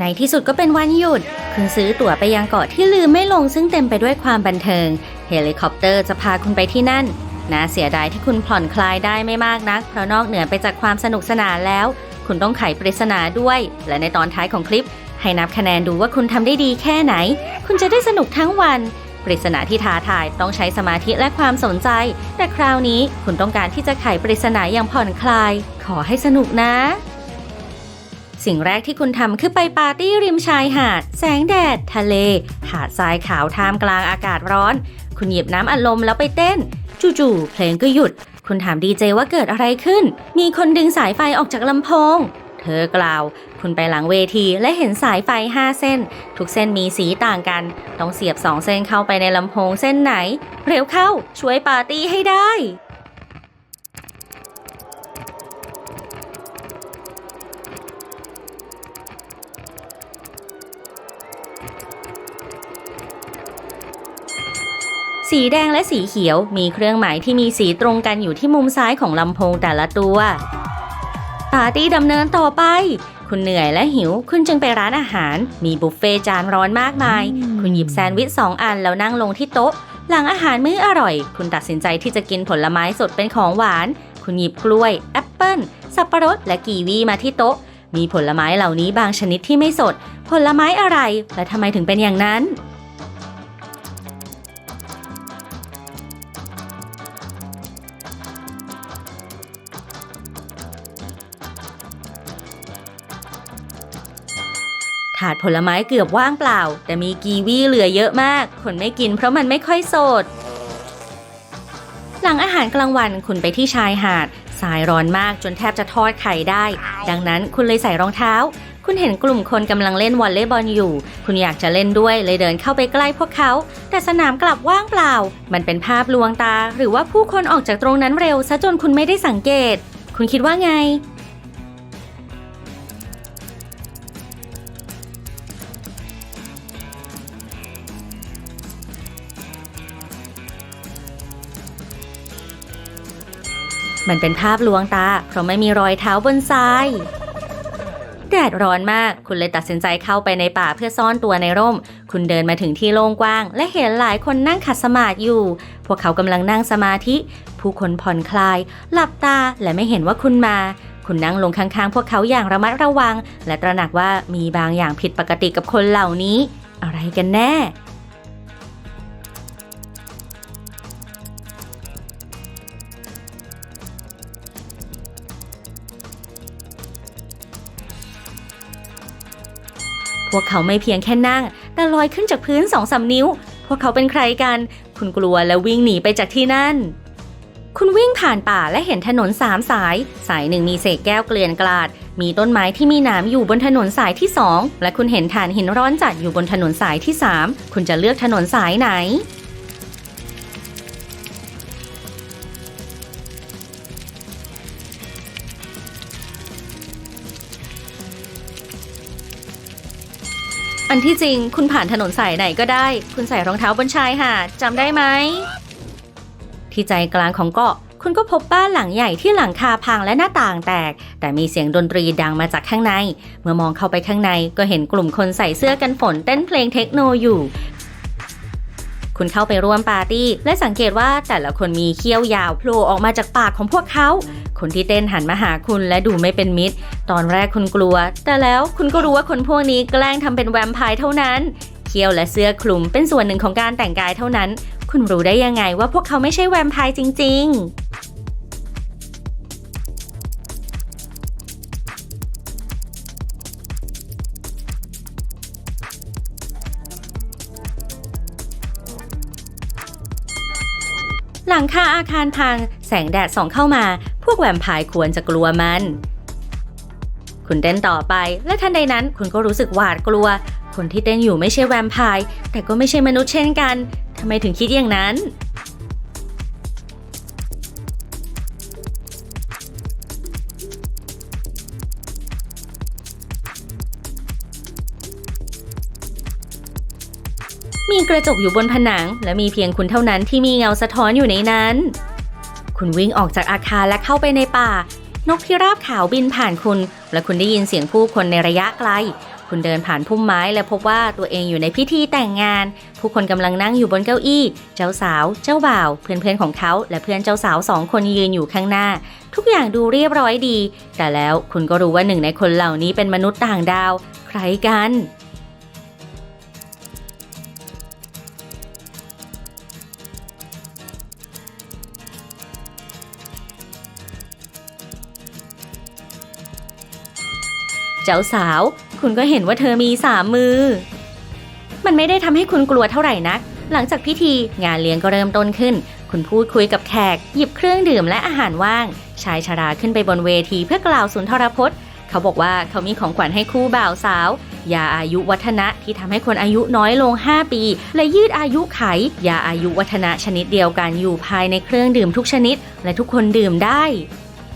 ในที่สุดก็เป็นวันหยุด คุณซื้อตั๋วไปยังเกาะที่ลืมไม่ลงซึ่งเต็มไปด้วยความบันเทิง เฮลิคอปเตอร์จะพาคุณไปที่นั่นน่าเสียดายที่คุณผ่อนคลายได้ไม่มากนัก เพราะนอกเหนือไปจากความสนุกสนานแล้ว คุณต้องไขปริศนาด้วย และในตอนท้ายของคลิป ให้นับคะแนนดูว่าคุณทำได้ดีแค่ไหน คุณจะได้สนุกทั้งวันปริศนาที่ท้าทายต้องใช้สมาธิและความสนใจ แต่คราวนี้คุณต้องการที่จะไขปริศนาอย่างผ่อนคลาย ขอให้สนุกนะ สิ่งแรกที่คุณทำคือไปปาร์ตี้ริมชายหาด แสงแดด ทะเล หาดทรายขาวท่ามกลางอากาศร้อน คุณหยิบน้ำอัดลมแล้วไปเต้น จู่ๆเพลงก็หยุด คุณถามดีเจว่าเกิดอะไรขึ้น มีคนดึงสายไฟออกจากลำโพง เธอกล่าว คุณไปหลังเวทีและเห็นสายไฟ 5 เส้น ทุกเส้นมีสีต่างกัน ต้องเสียบ 2 เส้นเข้าไปในลำโพงเส้นไหน เร็วเข้าช่วยปาร์ตี้ให้ได้ สีแดงและสีเขียว มีเครื่องหมายที่มีสีตรงกันอยู่ที่มุมซ้ายของลำโพงแต่ละตัว ปาร์ตี้ดำเนินต่อไป คุณเหนื่อยและหิว คุณจึงไปร้านอาหาร มีบุฟเฟ่จานร้อนมากมาย คุณหยิบแซนด์วิชสองอันแล้วนั่งลงที่โต๊ะ หลังอาหารมื้ออร่อย คุณตัดสินใจที่จะกินผลไม้สดเป็นของหวาน คุณหยิบกล้วย แอปเปิ้ล สับปะรด และกีวีมาที่โต๊ะ มีผลไม้เหล่านี้บางชนิดที่ไม่สด ผลไม้อะไร และทำไมถึงเป็นอย่างนั้นาดผลไม้เกือบว่างเปล่า แต่มีกีวีเหลือเยอะมาก คนไม่กินเพราะมันไม่ค่อยสด หลังอาหารกลางวันคุณไปที่ชายหาด สายร้อนมากจนแทบจะทอดไข่ได้ ดังนั้นคุณเลยใส่รองเท้า คุณเห็นกลุ่มคนกำลังเล่นวอลเลย์บอลอยู่ คุณอยากจะเล่นด้วยเลยเดินเข้าไปใกล้พวกเขา แต่สนามกลับว่างเปล่า มันเป็นภาพลวงตา หรือว่าผู้คนออกจากตรงนั้นเร็วซะจนคุณไม่ได้สังเกต คุณคิดว่าไง มันเป็นภาพลวงตา เพราะไม่มีรอยเท้าบนทราย แดดร้อนมาก คุณเลยตัดสินใจเข้าไปในป่าเพื่อซ่อนตัวในร่ม คุณเดินมาถึงที่โล่งกว้าง และเห็นหลายคนนั่งขัดสมาธิอยู่ พวกเขากำลังนั่งสมาธิ ผู้คนผ่อนคลาย หลับตาและไม่เห็นว่าคุณมาคุณนั่งลงข้างๆ พวกเขาอย่างระมัดระวัง และตระหนักว่ามีบางอย่างผิดปกติกับคนเหล่านี้ อะไรกันแน่ พวกเขาไม่เพียงแค่นั่ง แต่ลอยขึ้นจากพื้นสองสามนิ้ว พวกเขาเป็นใครกัน คุณกลัวและวิ่งหนีไปจากที่นั่น คุณวิ่งผ่านป่าและเห็นถนนสามสาย สายหนึ่งมีเศษแก้วเกลื่อนกลาด มีต้นไม้ที่มีหนามอยู่บนถนนสายที่สองและคุณเห็นฐานหินร้อนจัดอยู่บนถนนสายที่สามคุณจะเลือกถนนสายไหน อันที่จริงคุณผ่านถนนสายไหนก็ได้ คุณใส่รองเท้าบนชายหาดจำได้ไหม ที่ใจกลางของเกาะคุณก็พบบ้านหลังใหญ่ที่หลังคาพังและหน้าต่างแตก แต่มีเสียงดนตรีดังมาจากข้างใน เมื่อมองเข้าไปข้างในก็เห็นกลุ่มคนใส่เสื้อกันฝนเต้นเพลงเทคโนอยู่ คุณเข้าไปร่วมปาร์ตี้ และสังเกตว่าแต่ละคนมีเขี้ยวยาวโผล่ออกมาจากปากของพวกเขา คนที่เต้นหันมาหาคุณและดูไม่เป็นมิตร ตอนแรกคุณกลัว แต่แล้วคุณก็รู้ว่าคนพวกนี้แกล้งทำเป็นแวมไพร์เท่านั้น เขี้ยวและเสื้อคลุมเป็นส่วนหนึ่งของการแต่งกายเท่านั้น คุณรู้ได้ยังไงว่าพวกเขาไม่ใช่แวมไพร์จริง ๆ ลังคาอาคารพัง แสงแดดส่องเข้ามา พวกแวมไพร์ควรจะกลัวมัน คุณเต้นต่อไป และทันใดนั้นคุณก็รู้สึกหวาดกลัว คนที่เต้นอยู่ไม่ใช่แวมไพร์แต่ก็ไม่ใช่มนุษย์เช่นกันทำไมถึงคิดอย่างนั้น มีกระจกอยู่บนผนัง และมีเพียงคุณเท่านั้นที่มีเงาสะท้อนอยู่ในนั้น คุณวิ่งออกจากอาคารและเข้าไปในป่า นกพิราบขาวบินผ่านคุณ และคุณได้ยินเสียงผู้คนในระยะไกล คุณเดินผ่านพุ่มไม้และพบว่าตัวเองอยู่ในพิธีแต่งงาน ผู้คนกำลังนั่งอยู่บนเก้าอี้ เจ้าสาว เจ้าบ่าว เพื่อนๆของเขา และเพื่อนเจ้าสาวสองคนยืนอยู่ข้างหน้า ทุกอย่างดูเรียบร้อยดี แต่แล้วคุณก็รู้ว่าหนึ่งในคนเหล่านี้เป็นมนุษย์ต่างดาว ใครกัน เจ้าสาว คุณก็เห็นว่าเธอมีสามมือ มันไม่ได้ทำให้คุณกลัวเท่าไหร่นัก หลังจากพิธีงานเลี้ยงก็เริ่มต้นขึ้น คุณพูดคุยกับแขก หยิบเครื่องดื่มและอาหารว่าง ชายชราขึ้นไปบนเวทีเพื่อกล่าวสุนทรพจน์ เขาบอกว่าเขามีของขวัญให้คู่บ่าวสาว ยาอายุวัฒนะที่ทำให้คนอายุน้อยลง 5 ปี และยืดอายุไข ยาอายุวัฒนะชนิดเดียวกันอยู่ภายในเครื่องดื่มทุกชนิด และทุกคนดื่มได้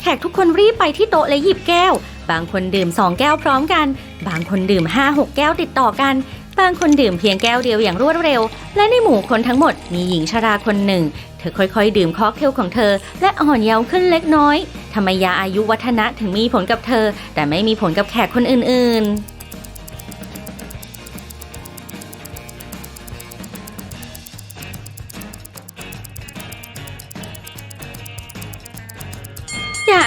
แขกทุกคนรีบไปที่โต๊ะและหยิบแก้ว บางคนดื่ม 2 แก้วพร้อมกัน บางคนดื่ม 5-6 แก้วติดต่อกัน บางคนดื่มเพียงแก้วเดียวอย่างรวดเร็ว และในหมู่คนทั้งหมดมีหญิงชราคนหนึ่ง เธอค่อยๆ ดื่มค็อกเทลของเธอ และอ่อนเยาว์ขึ้นเล็กน้อยทำไมยาอายุวัฒนะถึงมีผลกับเธอ แต่ไม่มีผลกับแขกคนอื่นๆ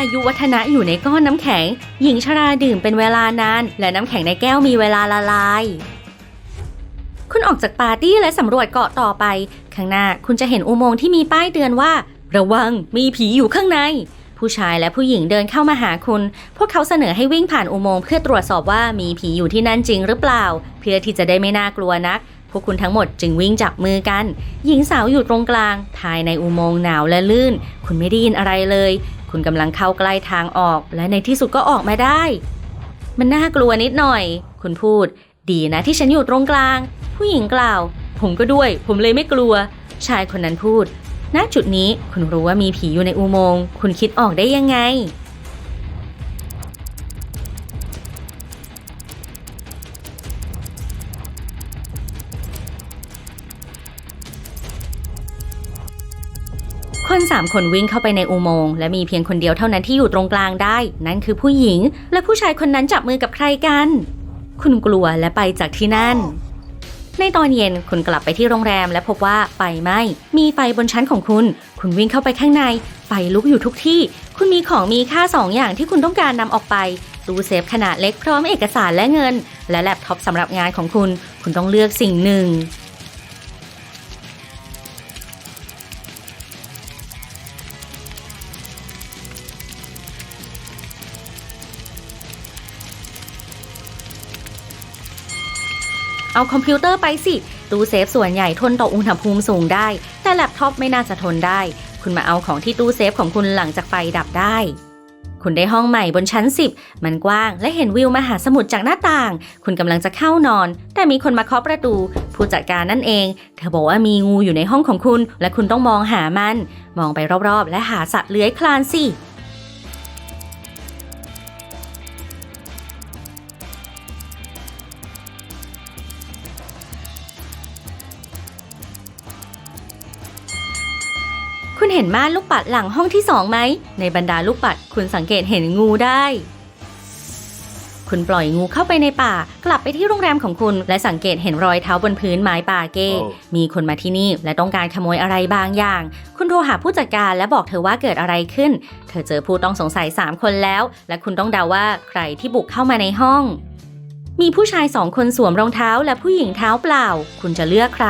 อายุวัฒนะอยู่ในก้อนน้ำแข็ง หญิงชราดื่มเป็นเวลานาน และน้ำแข็งในแก้วมีเวลาละลาย คุณออกจากปาร์ตี้และสำรวจเกาะต่อไป ข้างหน้าคุณจะเห็นอุโมงค์ที่มีป้ายเตือนว่า ระวังมีผีอยู่ข้างใน ผู้ชายและผู้หญิงเดินเข้ามาหาคุณ พวกเขาเสนอให้วิ่งผ่านอุโมงค์เพื่อตรวจสอบว่ามีผีอยู่ที่นั่นจริงหรือเปล่า เพื่อที่จะได้ไม่น่ากลัวนักพวกคุณทั้งหมดจึงวิ่งจับมือกัน หญิงสาวอยู่ตรงกลาง ภายในอุโมงค์หนาวและลื่น คุณไม่ได้ยินอะไรเลย คุณกำลังเข้าใกล้ทางออกและในที่สุดก็ออกมาได้ มันน่ากลัวนิดหน่อย คุณพูด ดีนะที่ฉันอยู่ตรงกลาง ผู้หญิงกล่าว ผมก็ด้วย ผมเลยไม่กลัว ชายคนนั้นพูดณจุดนี้คุณรู้ว่ามีผีอยู่ในอุโมงค์ คุณคิดออกได้ยังไง คนสามคนวิ่งเข้าไปในอุโมงค์และมีเพียงคนเดียวเท่านั้นที่อยู่ตรงกลางได้ นั่นคือผู้หญิง และผู้ชายคนนั้นจับมือกับใครกัน คุณกลัวและไปจากที่นั่น ในตอนเย็นคุณกลับไปที่โรงแรมและพบว่าไฟไหม้มีไฟบนชั้นของคุณ คุณวิ่งเข้าไปข้างใน ไฟลุกอยู่ทุกที่ คุณมีของมีค่าสองอย่างที่คุณต้องการนำออกไปตู้เซฟขนาดเล็กพร้อมเอกสารและเงิน และแล็ปท็อปสำหรับงานของคุณ คุณต้องเลือกสิ่งหนึ่ง เอาคอมพิวเตอร์ไปสิ ตู้เซฟส่วนใหญ่ทนต่ออุณหภูมิสูงได้ แต่แล็ปท็อปไม่น่าจะทนได้ คุณมาเอาของที่ตู้เซฟของคุณหลังจากไฟดับได้ คุณได้ห้องใหม่บนชั้น 10 มันกว้างและเห็นวิวมหาสมุทรจากหน้าต่าง คุณกำลังจะเข้านอน แต่มีคนมาเคาะประตู ผู้จัดการนั่นเอง เธอบอกว่ามีงูอยู่ในห้องของคุณ และคุณต้องมองหามัน มองไปรอบๆ และหาสัตว์เลื้อยคลานสิ ห็นม่านลูกปัดหลังห้องที่สองไหม ในบรรดาลูกปัดคุณสังเกตเห็นงูได้ คุณปล่อยงูเข้าไปในป่า กลับไปที่โรงแรมของคุณ และสังเกตเห็นรอยเท้าบนพื้นไม้ป่าเก้โอ้มีคนมาที่นี่และต้องการขโมยอะไรบางอย่าง คุณโทรหาผู้จัดการและบอกเธอว่าเกิดอะไรขึ้น เธอเจอผู้ต้องสงสัย 3 คนแล้ว และคุณต้องเดาว่าใครที่บุกเข้ามาในห้อง มีผู้ชายสองคนสวมรองเท้าและผู้หญิงเท้าเปล่า คุณจะเลือกใคร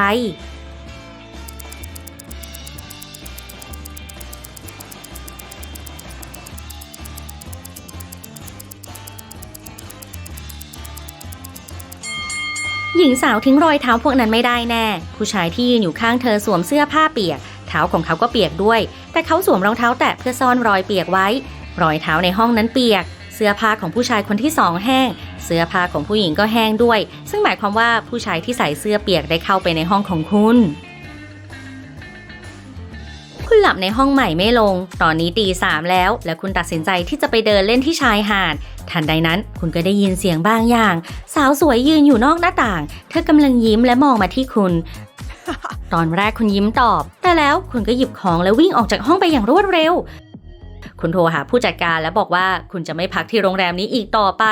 หญิงสาวทิ้งรอยเท้าพวกนั้นไม่ได้แน่ ผู้ชายที่ยืนอยู่ข้างเธอสวมเสื้อผ้าเปียก เท้าของเขาก็เปียกด้วย แต่เขาสวมรองเท้าแตะเพื่อซ่อนรอยเปียกไว้ รอยเท้าในห้องนั้นเปียก เสื้อผ้าของผู้ชายคนที่สองแห้ง เสื้อผ้าของผู้หญิงก็แห้งด้วย ซึ่งหมายความว่าผู้ชายที่ใส่เสื้อเปียกได้เข้าไปในห้องของคุณ คุณหลับในห้องใหม่ไม่ลง ตอนนี้ตีสามแล้ว และคุณตัดสินใจที่จะไปเดินเล่นที่ชายหาด ทันใดนั้นคุณก็ได้ยินเสียงบางอย่าง สาวสวยยืนอยู่นอกหน้าต่าง เธอกำลังยิ้มและมองมาที่คุณ ตอนแรกคุณยิ้มตอบ แต่แล้วคุณก็หยิบของแล้ววิ่งออกจากห้องไปอย่างรวดเร็ว คุณโทรหาผู้จัดการและบอกว่าคุณจะไม่พักที่โรงแรมนี้อีกต่อไป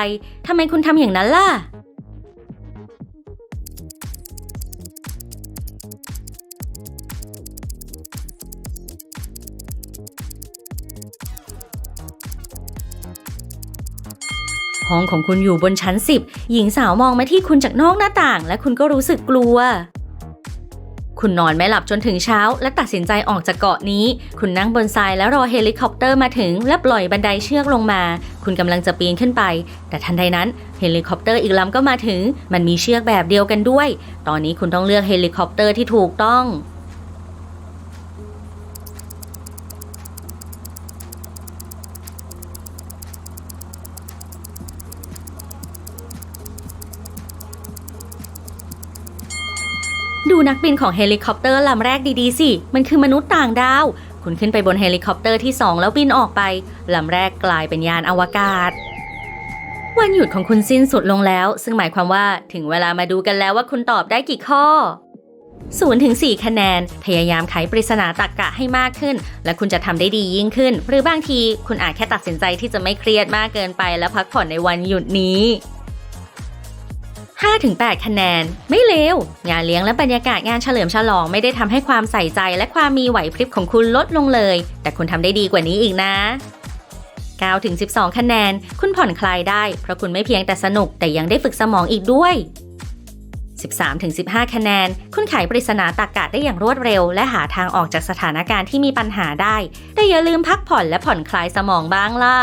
ทำไมคุณทำอย่างนั้นล่ะ ห้องของคุณอยู่บนชั้น 10 หญิงสาวมองมาที่คุณจากนอกหน้าต่าง และคุณก็รู้สึกกลัว คุณนอนไม่หลับจนถึงเช้า และตัดสินใจออกจากเกาะนี้ คุณนั่งบนทรายแล้วรอเฮลิคอปเตอร์มาถึง และปล่อยบันไดเชือกลงมา คุณกำลังจะปีนขึ้นไป แต่ทันใดนั้นเฮลิคอปเตอร์อีกลำก็มาถึง มันมีเชือกแบบเดียวกันด้วย ตอนนี้คุณต้องเลือกเฮลิคอปเตอร์ที่ถูกต้อง ดูนักบินของเฮลิคอปเตอร์ลำแรกดีๆสิ มันคือมนุษย์ต่างดาว คุณขึ้นไปบนเฮลิคอปเตอร์ที่ 2 แล้วบินออกไป ลำแรกกลายเป็นยานอวกาศ วันหยุดของคุณสิ้นสุดลงแล้ว ซึ่งหมายความว่าถึงเวลามาดูกันแล้วว่าคุณตอบได้กี่ข้อ0ถึง4คะแนน พยายามไขปริศนาตรรกกะให้มากขึ้น และคุณจะทำได้ดียิ่งขึ้น หรือบางทีคุณอาจแค่ตัดสินใจที่จะไม่เครียดมากเกินไป และพักผ่อนในวันหยุดนี้ 5-8 คะแนน ไม่เลว งานเลี้ยงและบรรยากาศงานเฉลิมฉลองไม่ได้ทำให้ความใส่ใจและความมีไหวพริบของคุณลดลงเลย แต่คุณทำได้ดีกว่านี้อีกนะ9-12 คะแนน คุณผ่อนคลายได้ เพราะคุณไม่เพียงแต่สนุกแต่ยังได้ฝึกสมองอีกด้วย 13-15 คะแนน คุณไขปริศนาตรรกะได้อย่างรวดเร็ว และหาทางออกจากสถานการณ์ที่มีปัญหาได้ แต่อย่าลืมพักผ่อนและผ่อนคลายสมองบ้างล่ะ